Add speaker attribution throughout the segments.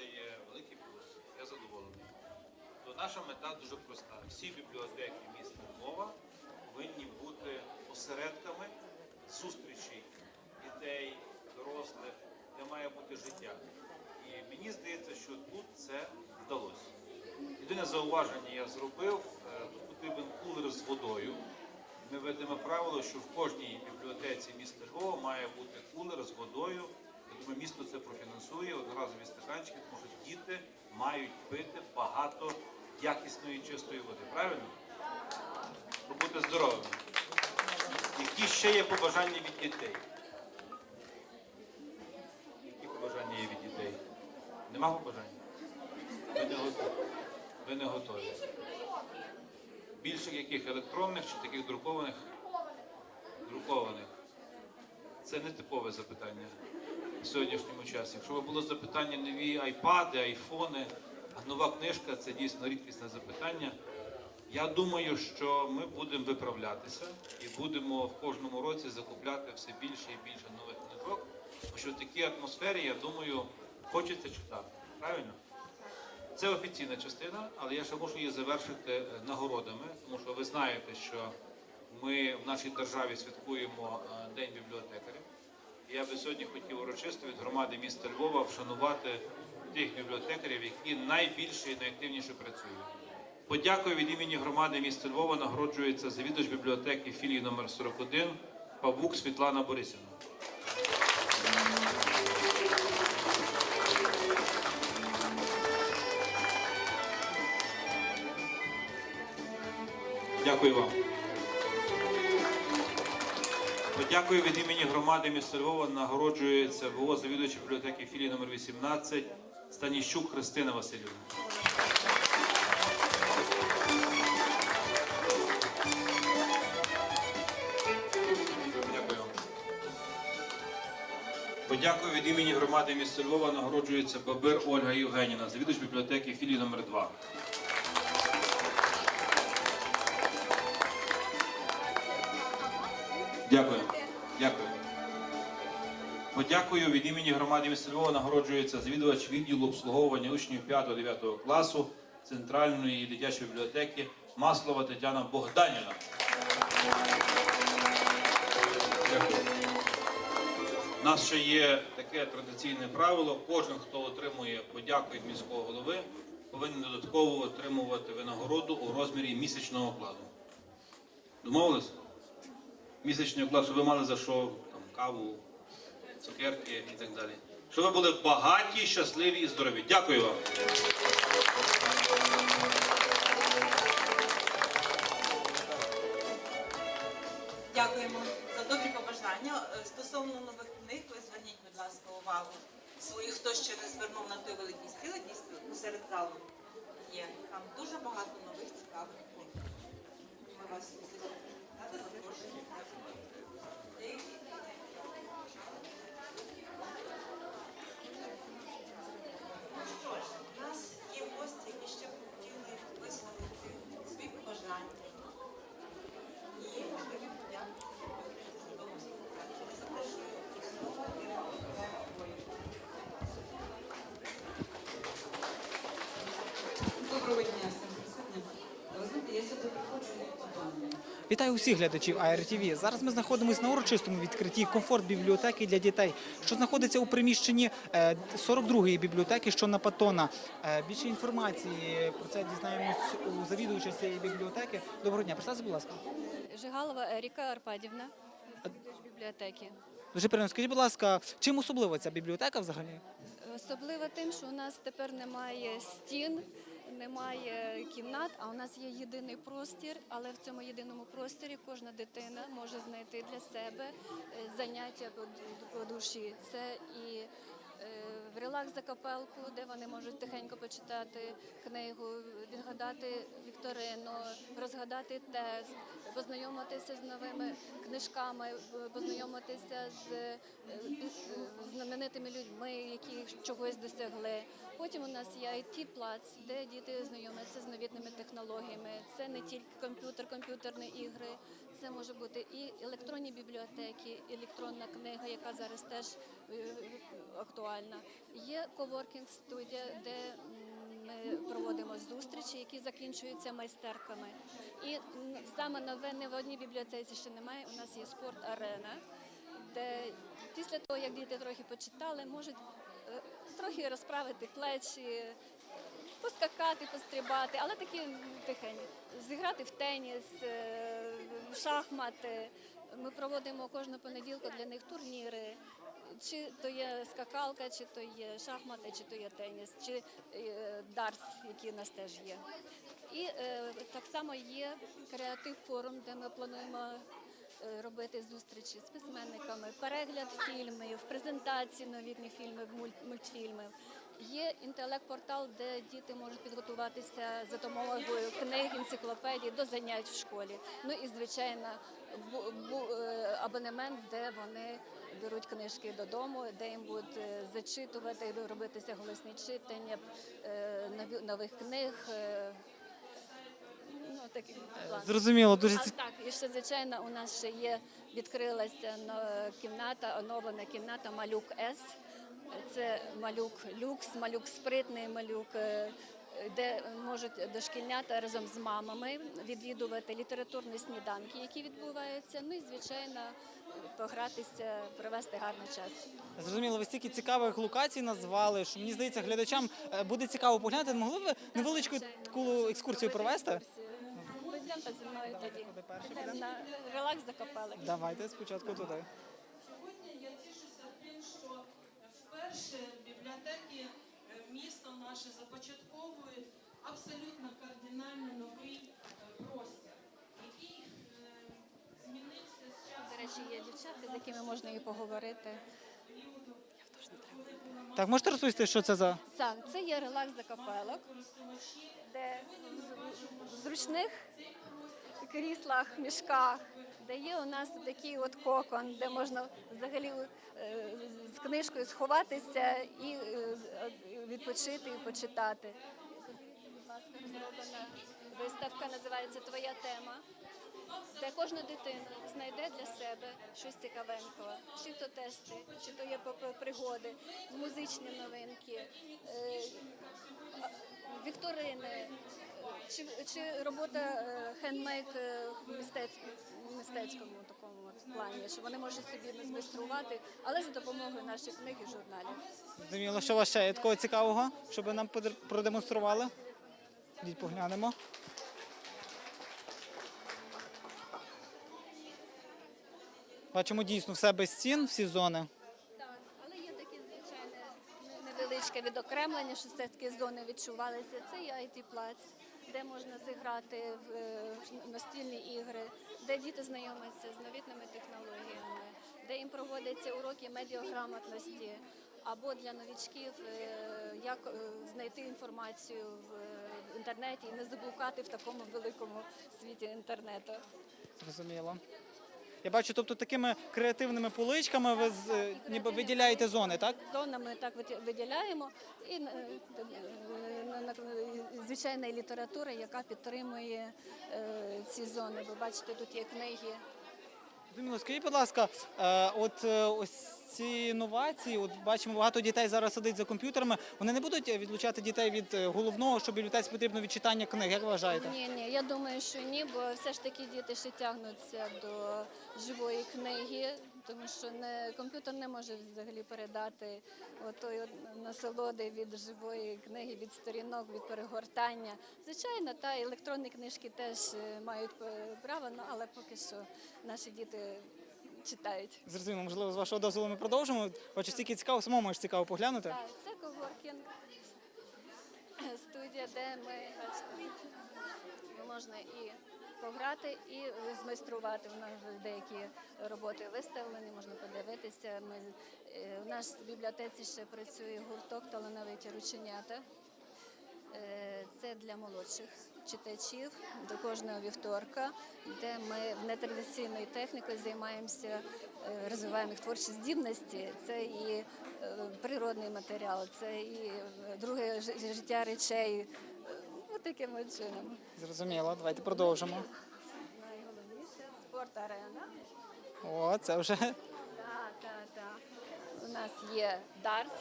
Speaker 1: це є великий плюс. Я задоволений. То наша мета дуже проста. Всі бібліотеки міста Львова повинні бути осередками зустрічей дітей, дорослих, де має бути життя. І мені здається, що тут це вдалося. Єдине зауваження я зробив, е, тут потрібен кулер з водою. Ми ведемо правило, що в кожній бібліотеці міста Львова має бути кулер з водою. Я думаю, місто це профінансує одноразові стаканчики, діти мають пити багато якісної чистої води. Правильно? Щоб бути здоровими. Які ще є побажання від дітей? Які побажання є від дітей? Нема побажань? Ви не готові. Ви не готові. Більше яких електронних чи таких друкованих? Друкованих. Це не типове запитання в сьогоднішньому часі. Якщо було запитання нові айпади, айфони, а нова книжка це дійсно рідкісне запитання. Я думаю, що ми будемо виправлятися і будемо в кожному році закупляти все більше і більше нових книжок. Тому що в такій атмосфері, я думаю, хочеться читати. Правильно? Це офіційна частина, але я ще мушу її завершити е, нагородами, тому що ви знаєте, що ми в нашій державі святкуємо е, День бібліотекарів. Я би сьогодні хотів урочисто від громади міста Львова вшанувати тих бібліотекарів, які найбільше і найактивніше працюють. Подякую від імені громади міста Львова нагороджується завідувач бібліотеки філії номер 41 Павук Світлана Борисівна. Дякую вам. Подякую від імені громади міста Львова нагороджується ВО завідувач бібліотеки філії номер 18 Станіщук Христина Васильівна. Дякую. Подякую від імені громади міста Львова нагороджується Бабир Ольга Євгенівна, завідувач бібліотеки філії номер 2 Дякую. Дякую. Подякую від імені громади міста Львова нагороджується завідувач відділу обслуговування учнів 5-9 класу Центральної дитячої бібліотеки Маслова Тетяна Богданіна. У нас ще є таке традиційне правило. Кожен, хто отримує подяку від міського голови, повинен додатково отримувати винагороду у розмірі місячного окладу. Домовились? Місячний оклад, щоб ви мали за що там, каву, цукерки і так далі. Щоб ви були багаті, щасливі і здорові. Дякую вам.
Speaker 2: Дякуємо за добрі побажання. Е, Стосовно нових книг, ви зверніть, будь ласка, увагу своїх, хто ще не звернув на той великий стіл, який серед залу є. Там дуже багато нових цікавих книг. Ми вас
Speaker 3: Desde
Speaker 4: Вітаю усіх глядачів АРТВ. Зараз ми знаходимося на урочистому відкритті комфорт бібліотеки для дітей, що знаходиться у приміщенні е, 42-ї бібліотеки, що на Патона. Е, Більше інформації про це дізнаємось у завідувача цієї бібліотеки. Доброго дня, представте, будь ласка.
Speaker 5: Жигалова Еріка Арпадівна, бібліотеки.
Speaker 4: Дуже приємно. Скажіть, будь ласка, чим особлива ця бібліотека взагалі?
Speaker 5: Особливо тим, що у нас тепер немає стін, немає кімнат, а у нас є єдиний простір, але в цьому єдиному просторі кожна дитина може знайти для себе е, заняття по душі. Це і в релакс за капелку, де вони можуть тихенько почитати книгу, відгадати вікторину, розгадати тест, познайомитися з новими книжками, познайомитися з е, знаменитими людьми, які чогось досягли. Потім у нас є it плац де діти знайомляться з новітними технологіями. Це не тільки комп'ютер, комп'ютерні ігри, це може бути і електронні бібліотеки, електронна книга, яка зараз теж е, актуальна. Є коворкінг студія, де ми проводимо зустрічі, які закінчуються майстерками. І саме нове не в одній бібліотеці ще немає. У нас є спорт-арена, де після того, як діти трохи почитали, можуть е, трохи розправити плечі, поскакати, пострибати, але такі тихенькі. Зіграти в теніс, е, в шахмати. Ми проводимо кожного понеділка для них турніри. Чи то є скакалка, чи то є шахмати, чи то є теніс, чи е, дартс, які у нас теж є. І е, так само є креатив форум, де ми плануємо е, робити зустрічі з письменниками, перегляд фільмів, презентації новітніх фільмів, мультфільмів. Є інтелект-портал, де діти можуть підготуватися за допомогою книг, енциклопедій до занять в школі. Ну і звичайно, абонемент, де вони беруть книжки додому, де їм будуть е, зачитувати, робитися голосні читання е, нових книг. е, Ну, план.
Speaker 4: Зрозуміло, дуже
Speaker 5: А так, і ще звичайно, у нас ще є відкрилася кімната, оновлена кімната Малюк С. Це малюк люкс, малюк спритний, малюк, де можуть дошкільнята разом з мамами відвідувати літературні сніданки, які відбуваються. Ну і звичайно погратися, провести гарний час.
Speaker 4: Зрозуміло, ви стільки цікавих локацій назвали, що мені здається, глядачам е, буде цікаво поглянути. Могли б ви невеличку таку екскурсію провести?
Speaker 5: Пойдемте зі мною тоді. Релакс закопали.
Speaker 4: Давайте спочатку туди.
Speaker 6: Сьогодні я тішуся тим, що вперше бібліотеки е, наше започатковують абсолютно кардинально новий е, простір, який е, змінився з часом
Speaker 5: До речі, є дівчатки, з якими можна і поговорити.
Speaker 4: Так, можете розповісти, що це за
Speaker 5: Так, це є релакс закапелок,
Speaker 6: користувачі.
Speaker 5: де в зручних кріслах, мішках, де є у нас такий от кокон, де можна взагалі е, з книжкою сховатися і відпочити і почитати. Будь ласка, розроблена виставка, називається Твоя тема. Де кожна дитина знайде для себе щось цікавенького, чи то тести, чи то є пригоди, музичні новинки, е, вікторини, чи, чи робота е, хендмейк е, мистецькому, плані, що вони можуть собі змайструвати, але за допомогою наших книг і журналів.
Speaker 4: зрозуміло, що у вас ще є такого цікавого, щоб нам продемонстрували? Йдіть поглянемо. Бачимо дійсно все без стін, всі зони.
Speaker 5: Так, але є такі звичайне невеличке відокремлення, що все таки зони відчувалися. Це є it плац де можна зіграти в е, настільні ігри, де діти знайомляться з новітними технологіями, де їм проводяться уроки медіаграмотності. Або для новічків, е, як е, знайти інформацію в в інтернеті і не заблукати в такому великому світі інтернету.
Speaker 4: Зрозуміло. Я бачу, тобто такими креативними поличками ви з- е, ніби виділяєте зони, так?
Speaker 5: Зонами так виді- виділяємо. І е, е, на- на- звичайна література, яка підтримує е, ці зони. Ви бачите, тут є книги.
Speaker 4: Зрозуміло, скажіть, будь ласка, е, от е, ось ці інновації, от бачимо, багато дітей зараз сидить за комп'ютерами. Вони не будуть відлучати дітей від е, головного, що бібліотеці потрібно від читання книг. Як вважаєте?
Speaker 5: Ні, ні, я думаю, що ні, бо все ж таки діти ще тягнуться до живої книги, тому що не комп'ютер не може взагалі передати отої насолоди від живої книги, від сторінок, від перегортання. Звичайно, та електронні книжки теж е, мають е, право, ну, але поки що наші діти читають.
Speaker 4: Зрозуміло, можливо, з вашого дозволу ми продовжимо. Бачу, стільки цікаво, самому ж цікаво поглянути.
Speaker 5: Так, це коворкінг студія, де ми бачите, можна і пограти, і змайструвати. У нас вже деякі роботи виставлені, можна подивитися. Ми, е, у нас в бібліотеці ще працює гурток талановиті рученята. Е, Це для молодших читачів до кожного вівторка, де ми в нетрадиційною технікою займаємося, е, розвиваємо їх творчі здібності. Це і е, природний матеріал, це і е, друге життя речей. Ось таким чином.
Speaker 4: Зрозуміло, давайте продовжимо.
Speaker 5: Найголовніше спорт арена.
Speaker 4: О, це вже
Speaker 5: Так, так, так. У нас є дартс,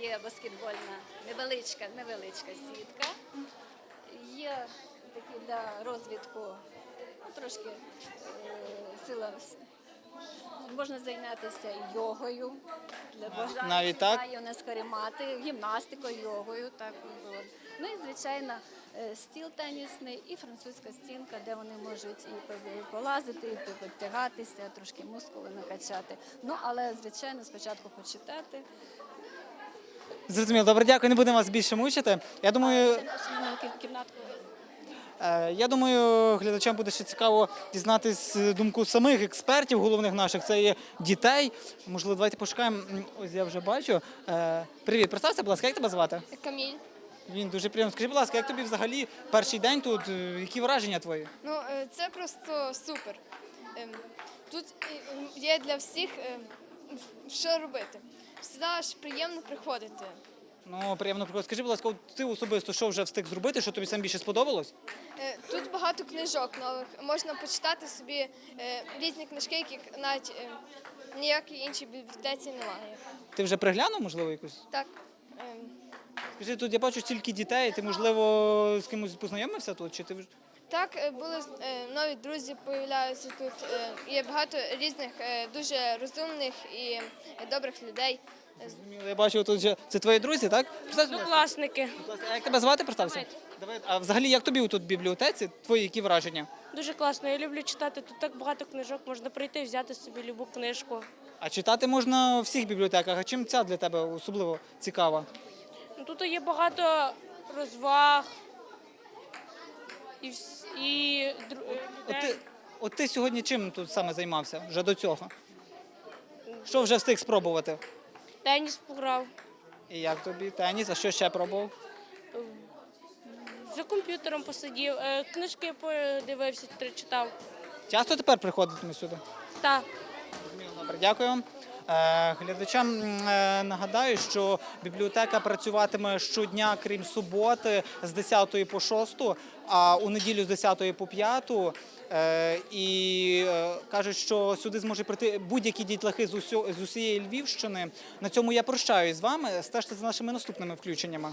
Speaker 5: є баскетбольна невеличка, невеличка сітка, є такі для розвитку ну, трошки е, сила. Можна зайнятися йогою для бажаючих.
Speaker 4: навіть так?
Speaker 5: У нас каремати, гімнастикою, йогою. Так, от. Ну і звичайно е, стіл тенісний і французька стінка, де вони можуть і полазити, і підтягатися, трошки мускули накачати. Ну але звичайно спочатку почитати.
Speaker 4: Зрозуміло. Добре, дякую. Не будемо вас більше мучити. Я думаю. Е, Я думаю, глядачам буде ще цікаво дізнатись е, думку самих експертів, головних наших, це є дітей. Можливо, давайте пошукаємо. М, Ось я вже бачу. Е, Привіт, представся, будь ласка, як тебе звати?
Speaker 7: Каміль.
Speaker 4: Він дуже приємно. Скажи, будь ласка, як тобі взагалі перший день тут? Е, Які враження твої?
Speaker 7: Ну е, це просто супер. Ем, Тут е, м, є для всіх ем, що робити. Всегда ж приємно приходити.
Speaker 4: Ну, приємно приходити. Скажи, будь ласка, от ти особисто що вже встиг зробити, що тобі сам більше сподобалось?
Speaker 7: Е, Тут багато книжок нових. Можна почитати собі е, різні книжки, яких навіть е, ніякій іншій бібліотеці немає.
Speaker 4: Ти вже приглянув, можливо, якусь?
Speaker 7: Так. ем,
Speaker 4: Скажи, тут я бачу стільки дітей, ти, можливо, з кимось познайомився тут? Чи ти вже.
Speaker 7: Так, е, були е, нові друзі появляються тут. е, Є багато різних дуже розумних і добрих людей.
Speaker 4: Я бачу, тут вже це твої друзі, так?
Speaker 8: Однокласники.
Speaker 4: А як тебе звати, представся? Давай. А взагалі, як тобі тут в бібліотеці? Твої які враження?
Speaker 8: Дуже класно. Я люблю читати. Тут так багато книжок. Можна прийти і взяти собі любу книжку.
Speaker 4: А читати можна у всіх бібліотеках. А чим ця для тебе особливо цікава?
Speaker 8: Ну, Тут є багато розваг і, вс- і дру- е,
Speaker 4: От
Speaker 8: людей.
Speaker 4: ти, от ти сьогодні чим тут саме займався вже до цього? Що вже встиг спробувати?
Speaker 8: теніс пограв.
Speaker 4: І як тобі? Теніс, а що ще пробував?
Speaker 8: За комп'ютером посидів, е, книжки подивився, три читав.
Speaker 4: Часто тепер приходитиме сюди?
Speaker 8: Так.
Speaker 4: Добре, дякую. вам. Е, Глядачам е, нагадаю, що бібліотека працюватиме щодня, крім суботи, з 10 по 6, а у неділю з 10 по 5. Е, І кажуть, що сюди зможе прийти будь-які дітлахи з усієї Львівщини. На цьому я прощаюсь з вами. Стежте за нашими наступними включеннями.